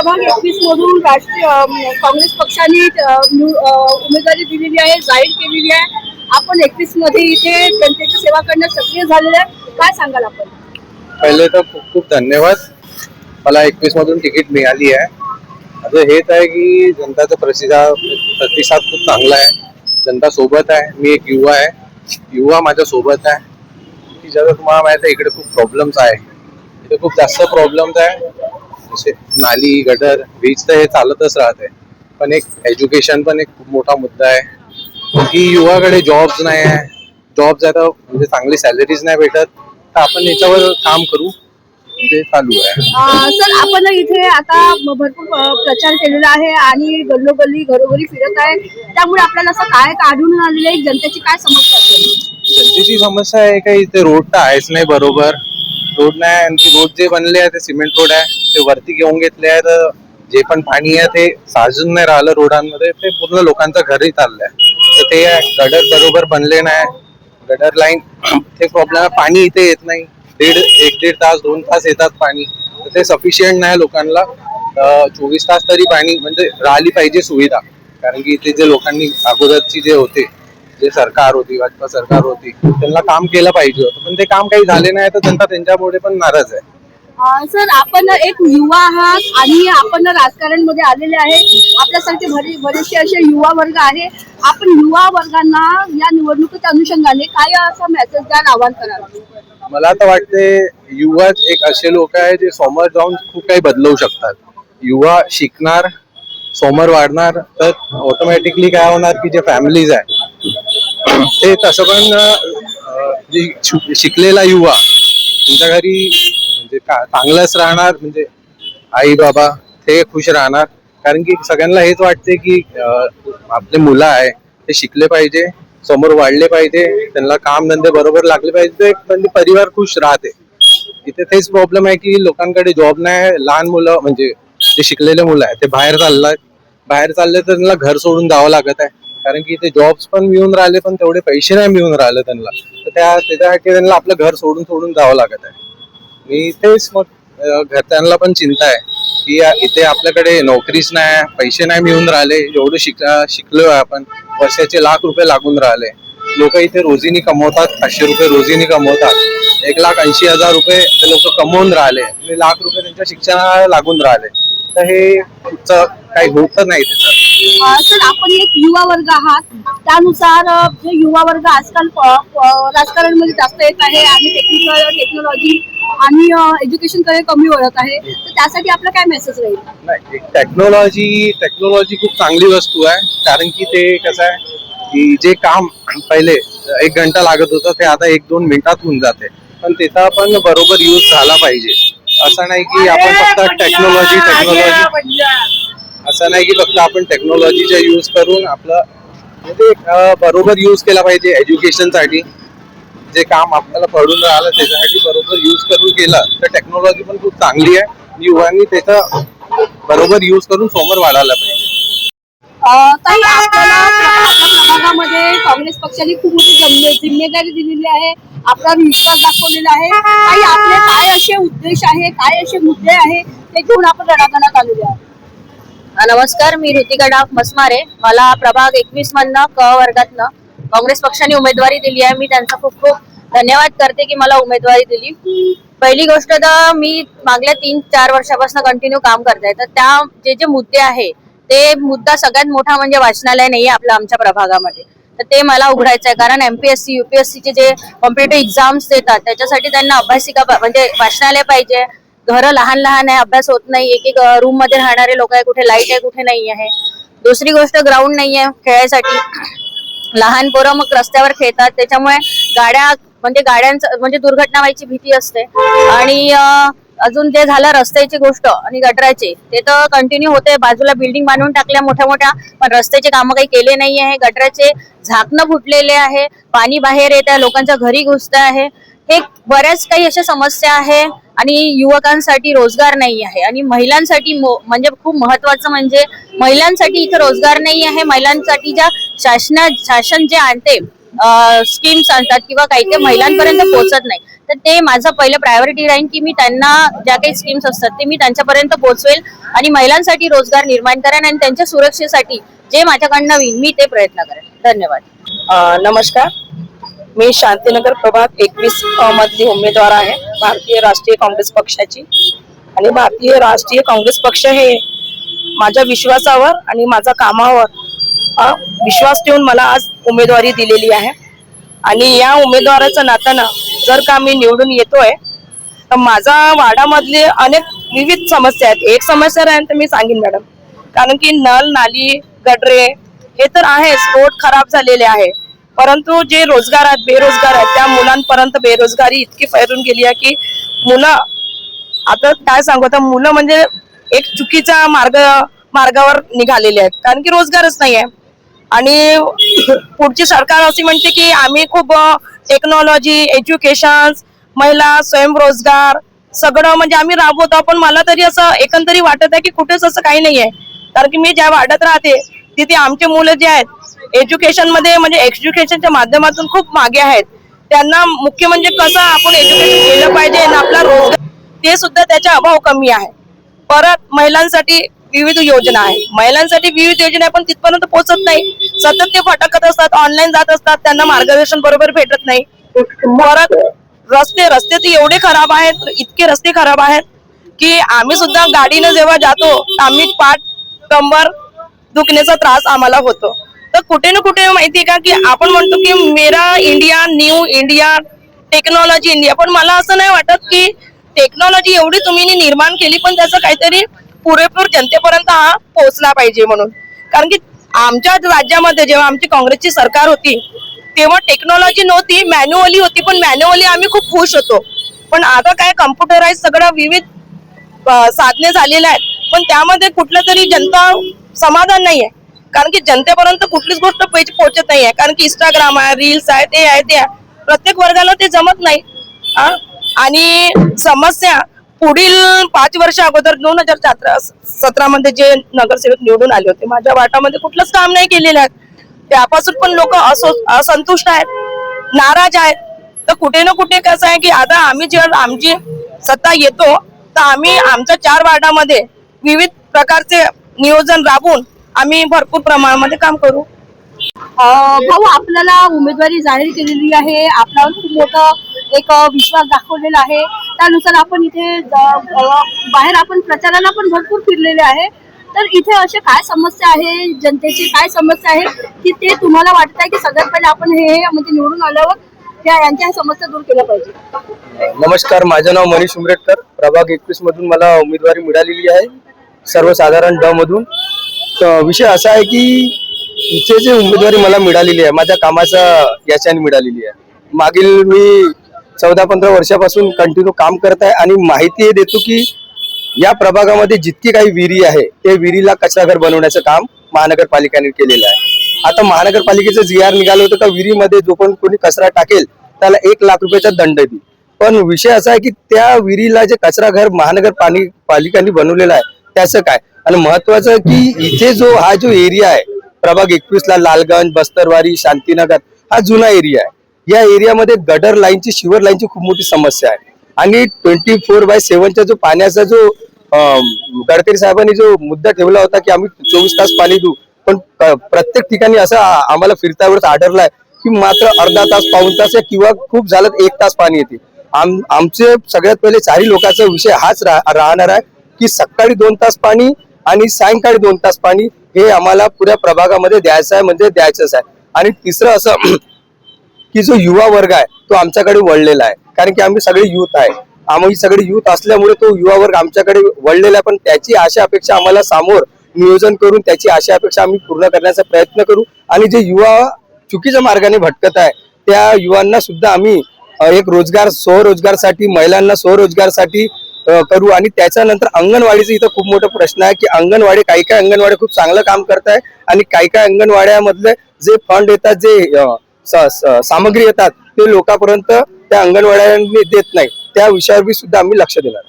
प्रभाग एकवीस मधून राष्ट्रीय काँग्रेस पक्षाने उमेदवारी दिलेली आहे जाहीर केलेली आहे. आपण एकवीसमध्ये इथे जनतेची सेवा करण्यास सक्रिय झालेले आहे. काय सांगाल आपण? पहिले तर खूप खूप धन्यवाद. मला एकवीस मधून तिकीट मिळाली आहे. आता हेच आहे की जनताचा प्रतिसाद प्रतिसाद खूप चांगला आहे. जनता सोबत आहे. मी एक युवा आहे. युवा माझ्या सोबत आहे. की जसं तुम्हाला माहिती आहे इकडे खूप प्रॉब्लेम्स आहे. इथे खूप जास्त प्रॉब्लेम्स आहे. जसे नाली गटर वीज तर हे चालतच राहते. पण एक एज्युकेशन पण एक खूप मोठा मुद्दा आहे. की युवाकडे जॉब्स नाही आहे. जॉब्स आहे तर म्हणजे चांगली सॅलरीज नाही भेटत. तर आपण याच्यावर काम करू. ते चालू आहे. सर आपण इथे आता भरपूर प्रचार केलेला आहे आणि गल्लोगल्ली घरोघरी फिरत आहे. त्यामुळे आपल्याला असं काय आढळून आलेलं आहे जनतेची काय समस्या सध्याची समस्या आहे का? इथे रोड तर आहेच नाही बरोबर. रोड नाही आणखी रोड जे बनले आहे ते सिमेंट रोड आहे ते वरती घेऊन घेतले आहे तर जे पण पाणी आहे ते साजून नाही राहिलं रोडांमध्ये ते पूर्ण लोकांचं घरी चाललंय. तर ते गडर बरोबर बनले नाही. गडर लाईन ते प्रॉब्लेम आहे पाणी इथे येत नाही. दीड एक दीड तास दोन तास येतात पाणी. तर ते सफिशियंट नाही लोकांना. चोवीस तास तरी पाणी म्हणजे राहिली पाहिजे सुविधा. कारण की इथे जे लोकांनी अगोदरची जे होते जे सरकार होती भाजपा सरकार होती त्यांना काम केलं पाहिजे होतं. पण ते काम काही झाले नाही तर जनता त्यांच्यामुळे पण नाराज आहे. सर आपण एक युवा आहात आणि आपण राजकारणमध्ये आलेले आहे आपल्यासारखे भरी बरेचसे असे युवा वर्ग आहे. आपण युवा वर्गांना या निवडणुकीच्या अनुषंगाने काय असं मेसेज द्याल आवाहन कराल? मला तर वाटते युवा एक असे लोक आहे जे समोर जाऊन खूप काही बदलवू शकतात. युवा शिकणार समोर वाढणार तर ऑटोमॅटिकली काय होणार की जे फॅमिलीज आहे ते तसं पण जे शिकलेला युवा तुमच्या घरी म्हणजे का- चांगलंच राहणार म्हणजे आई बाबा ते खुश राहणार. कारण की सगळ्यांना हेच वाटते की आपले मुलं आहे ते शिकले पाहिजे समोर वाढले पाहिजे त्यांना काम धंदे बरोबर लागले पाहिजे म्हणजे परिवार खुश राहते. इथे तेच प्रॉब्लेम आहे की लोकांकडे जॉब नाही लहान मुलं म्हणजे जे शिकलेले मुलं आहे ते बाहेर चाललाय. बाहेर चालले तर त्यांना घर सोडून जावं लागत आहे. कारण की इथे जॉब्स पण मिळून राहिले पण तेवढे पैसे नाही मिळून राहिले त्यांना. तर त्या त्याच्यासाठी त्यांना आपलं घर सोडून सोडून जावं लागत आहे. मी तेच मग अं, घरच्यांना पण चिंता आहे की या- इथे आपल्याकडे नोकरीच नाही पैसे नाही मिळून राहिले एवढं शिक आहे आपण. वर्षाचे लाख रुपये लागून राहिले. लोक इथे रोजीनी कमवतात पाचशे रुपये रोजीनी कमवतात. एक लाख ऐंशी हजार रुपये ते लोक कमवून राहिले. आणि लाख रुपये त्यांच्या शिक्षणाला लागून राहिले. तर हे काही होत नाही त्याचं. सर आपण एक युवा वर्ग आहात. त्यानुसार अ, जे युवा वर्ग आजकाल प- राजकारणमध्ये जास्त येत आहे आणि टेक्निकल टेक्नॉलॉजी आणि एज्युकेशनकडे कमी वळत आहे. तर त्यासाठी आपला काय मेसेज राहील? नाही टेक्नॉलॉजी टेक्नॉलॉजी खूप चांगली वस्तू आहे. कारण की ते कसं आहे की जे काम पहिले एक घंटा लागत होतं ते आता एक दोन मिनिटात होऊन जाते. पण त्याचा पण बरोबर यूज झाला पाहिजे. असं नाही की आपण फक्त टेक्नॉलॉजी टेक्नॉलॉजी असं नाही की फक्त आपण टेक्नॉलॉजीचा यूज करून आपलं म्हणजे बरोबर यूज केला पाहिजे एज्युकेशनसाठी जे काम आपल्याला पडून राहिलं त्याच्यासाठी बरोबर यूज करून केलं तर टेक्नॉलॉजी पण खूप चांगली आहे. युवांनी त्याचा बरोबर यूज करून समोर वाढायला पाहिजे. भागामध्ये काँग्रेस पक्षाने खूप मोठी जिम्मेदारी दिलेली आहे. आपला विश्वास दाखवलेला आहे. काही आपले काय असे उद्देश आहे काय असे मुद्दे आहे ते घेऊन आपण रणांगणात आलेले आहे नमस्कार मी ऋतिका डाक मस्मारे. मला प्रभाग एकवीस मधनं क वर्गातनं काँग्रेस पक्षाने उमेदवारी दिली आहे. मी त्यांचा खूप खूप धन्यवाद करते की मला उमेदवारी दिली. पहिली गोष्ट तर मी मागल्या तीन चार वर्षापासून कंटिन्यू काम करते तर त्या जे जे मुद्दे आहे ते मुद्दा सगळ्यात मोठा म्हणजे वाचनालय नाही आहे आपला आमच्या प्रभागामध्ये. तर ते मला उघडायचं आहे कारण एमपीएससी युपीएससीचे जे कॉम्पिटेटिव्ह एक्झाम्स देतात त्याच्यासाठी त्यांना अभ्यासिका म्हणजे वाचनालय पाहिजे. घरं लहान लहान आहे अभ्यास होत नाही एक एक रूममध्ये राहणारे लोक आहे कुठे लाइट आहे कुठे नाही आहे. दुसरी गोष्ट ग्राउंड नाही आहे खेळायसाठी. लहान पोरं मग रस्त्यावर खेळतात त्याच्यामुळे गाड्या म्हणजे गाड्यांचं म्हणजे दुर्घटना व्हायची भीती असते. आणि अजून जे झालं रस्त्याची गोष्ट आणि गटराची ते तर कंटिन्यू होते बाजूला बिल्डिंग बांधून टाकल्या मोठ्या मोठ्या पण रस्त्याचे कामं काही केले नाही आहे गटराचे झाकणं फुटलेले आहे. पाणी बाहेर येत आहे लोकांच्या घरी घुसत आहे. हे बऱ्याच काही अशा समस्या आहे आणि युवकांसाठी रोजगार नाही आहे. आणि महिलांसाठी मो- म्हणजे खूप महत्वाचं म्हणजे महिलांसाठी इथं रोजगार नाही आहे. महिलांसाठी ज्या शासना शासन जे आणते स्कीम्स आणतात किंवा काही काही महिलांपर्यंत पोहोचत नाही. तर ते माझं पहिलं प्रायोरिटी राहील की मी त्यांना ज्या काही स्कीम्स असतात ते मी त्यांच्यापर्यंत पोहोचवेल आणि महिलांसाठी रोजगार निर्माण करेन आणि त्यांच्या सुरक्षेसाठी जे माझ्याकडनं होईल मी ते प्रयत्न करेन. धन्यवाद. नमस्कार. मी शांतीनगर प्रभाग एकवीस मधली उमेदवार आहे. भारतीय राष्ट्रीय काँग्रेस पक्षाची. आणि भारतीय राष्ट्रीय काँग्रेस पक्ष हे माझ्या विश्वासावर आणि माझ्या कामावर विश्वास ठेवून मला आज उमेदवारी दिलेली आहे. आणि या उमेदवाराचं नात्यानं जर का मी निवडून येतोय तर माझा वाडामधले अनेक विविध समस्या आहेत. एक समस्या राहील तर मी सांगेन मॅडम. कारण की नल नाली गडरे हे तर आहेच. रोड खराब झालेले आहे. परंतु जे रोजगार आहेत बेरोजगार आहेत त्या मुलांपर्यंत बेरोजगारी इतकी फैरून गेली आहे की मुलं आता काय सांगू? आता मुलं म्हणजे एक चुकीचा मार्ग मार्गावर निघालेले आहेत. कारण की रोजगारच नाही आहे आणि पुढची सरकार अशी म्हणते की आम्ही खूप टेक्नॉलॉजी एज्युकेशन महिला स्वयंरोजगार सगळं म्हणजे आम्ही राबवतो. पण मला तरी असं एकंदरी वाटत आहे की कुठेच असं काही नाही आहे कारण की मी ज्या वाढत राहते तिथे आमचे मुलं जे आहेत एज्युकेशनमध्ये म्हणजे एज्युकेशनच्या माध्यमातून खूप मागे आहेत. त्यांना मुख्य म्हणजे कसं आपण एज्युकेशन केलं पाहिजे आणि आपला रोजगार ते सुद्धा त्याचा अभाव कमी आहे. परत महिलांसाठी विविध योजना आहे. महिलांसाठी विविध योजना आहे पण तिथपर्यंत पोहोचत नाही. सतत ते फटकत असतात ऑनलाईन जात असतात त्यांना मार्गदर्शन बरोबर भेटत नाही. परत रस्ते रस्ते तर एवढे खराब आहेत इतके रस्ते खराब आहेत की आम्ही सुद्धा गाडीनं जेव्हा जातो आम्ही पाठ कंबर दुखण्याचा त्रास आम्हाला होतो. तर कुठे ना कुठे माहितीये का की आपण म्हणतो की मेरा India new India technology India. पण मला असं नाही वाटत की टेक्नॉलॉजी एवढी तुम्ही निर्माण केली पण त्याचं काहीतरी पुरेपूर जनतेपर्यंत हा पोहोचला पाहिजे म्हणून. कारण की आमच्या राज्यामध्ये जेव्हा आमची काँग्रेसची सरकार होती तेव्हा टेक्नॉलॉजी नव्हती मॅन्युअली होती पण मॅन्युअली आम्ही खूप खुश होतो. पण आता काय कम्प्युटराईज सगळं विविध साधने झालेले आहेत. पण त्यामध्ये कुठलं तरी जनता समाधान नाही आहे कारण की जनतेपर्यंत कुठलीच गोष्ट पैसे पोहोचत आहे कारण की इंस्टाग्राम आहे रील्स आहे ते आहे ते आहे प्रत्येक वर्गाला ते जमत नाही. आणि समस्या पुढील पाच वर्ष अगोदर दोन हजार सतरा मध्ये जे नगरसेवक निवडून आले होते माझ्या वाटामध्ये कुठलंच काम नाही केलेलं आहे. त्यापासून पण लोक असंतुष्ट आहेत नाराज आहेत. तर कुठे ना कुठे कसं आहे की आता आम्ही जेव्हा आमची सत्ता येतो तर आम्ही आमच्या चार वार्डामध्ये विविध प्रकारचे नियोजन राबवून आम्ही भरपूर प्रमाणामध्ये काम करू. भाऊ आपल्याला उमेदवारी जाहीर केलेली आहे. आपल्यावर खूप मोठं एक विश्वास दाखवलेला आहे. त्यानुसार आपण इथे बाहेर आपण प्रचाराला पण भरपूर फिरलेले आहे. तर इथे असे काय समस्या आहे? जनतेची काय समस्या आहे? की ते तुम्हाला वाटत आहे की सगळ्यात पहिले आपण हे हे म्हणजे निवडून आल्यावर त्या यांच्या ह्या समस्या दूर केल्या पाहिजे. नमस्कार माझं नाव मनीष उमरेटकर. प्रभाग एकवीस मधून मला उमेदवारी मिळालेली आहे. सर्वसाधारण ड मधून. तर विषय असा आहे की इथे जे उमेदवारी मला मिळालेली आहे माझ्या कामाचा याच्याने मिळालेली आहे. मागील मी चौदा पंधरा वर्षापासून कंटिन्यू काम करत आहे आणि माहिती हे देतो की या प्रभागामध्ये जितकी काही विहिरी आहे ते विहिरीला कचराघर बनवण्याचं काम महानगरपालिकेने केलेलं आहे. आता महानगरपालिकेचं जी आर निघालं होतं का विहिरीमध्ये जो पण कोणी कचरा टाकेल त्याला एक लाख रुपयाचा दंड देईल पण विषय असा आहे की त्या विहिरीला जे कचरा घर महानगर पाणी पालिकांनी बनवलेलं आहे त्याचं काय? आणि महत्वाचं की इथे जो हा जो एरिया आहे प्रभाग एकवीसला लालगंज बस्तरवारी शांतीनगर हा जुना एरिया आहे. या एरियामध्ये गडर लाईनची शिवर लाईनची खूप मोठी समस्या आहे. आणि ट्वेंटी फोर बाय सेव्हनचा जो पाण्याचा जो गडकरी साहेबांनी जो मुद्दा ठेवला होता की आम्ही चोवीस तास पाणी देऊ पण प्रत्येक ठिकाणी असं आम्हाला फिरतावरच आढळलाय की मात्र अर्धा तास पाऊन तास किंवा खूप झालं एक तास पाणी येते. आम आमचे सगळ्यात पहिले चारही लोकांचा विषय हाच राहणार आहे की सकाळी दोन तास पाणी आणि सायंकाळी दोन तास पाणी हे आम्हाला पुऱ्या प्रभागामध्ये द्यायचं आहे म्हणजे द्यायचंच आहे. आणि तिसरं असं की जो युवा वर्ग आहे तो आमच्याकडे वळलेला आहे. कारण की आम्ही सगळे युथ आहे. आम्ही सगळे युथ असल्यामुळे तो युवा वर्ग आमच्याकडे वळलेला आहे. पण त्याची आशा अपेक्षा आम्हाला समोर नियोजन करून त्याची आशा अपेक्षा आम्ही पूर्ण करण्याचा प्रयत्न करू. आणि जे युवा चुकीच्या मार्गाने भटकत आहे त्या युवांना सुद्धा आम्ही एक रोजगार स्वरोजगारसाठी महिलांना स्वरोजगारसाठी करू. आणि त्याच्यानंतर अंगणवाडीचं इथं खूप मोठा प्रश्न आहे की अंगणवाडी काही काही अंगणवाडी खूप चांगलं काम करत आहे. आणि काही काही अंगणवाड्यामधले जे फंड येतात जे सामग्री येतात ते लोकांपर्यंत त्या अंगणवाड्यांनी देत नाही. त्या विषयावर सुद्धा आम्ही लक्ष देणार.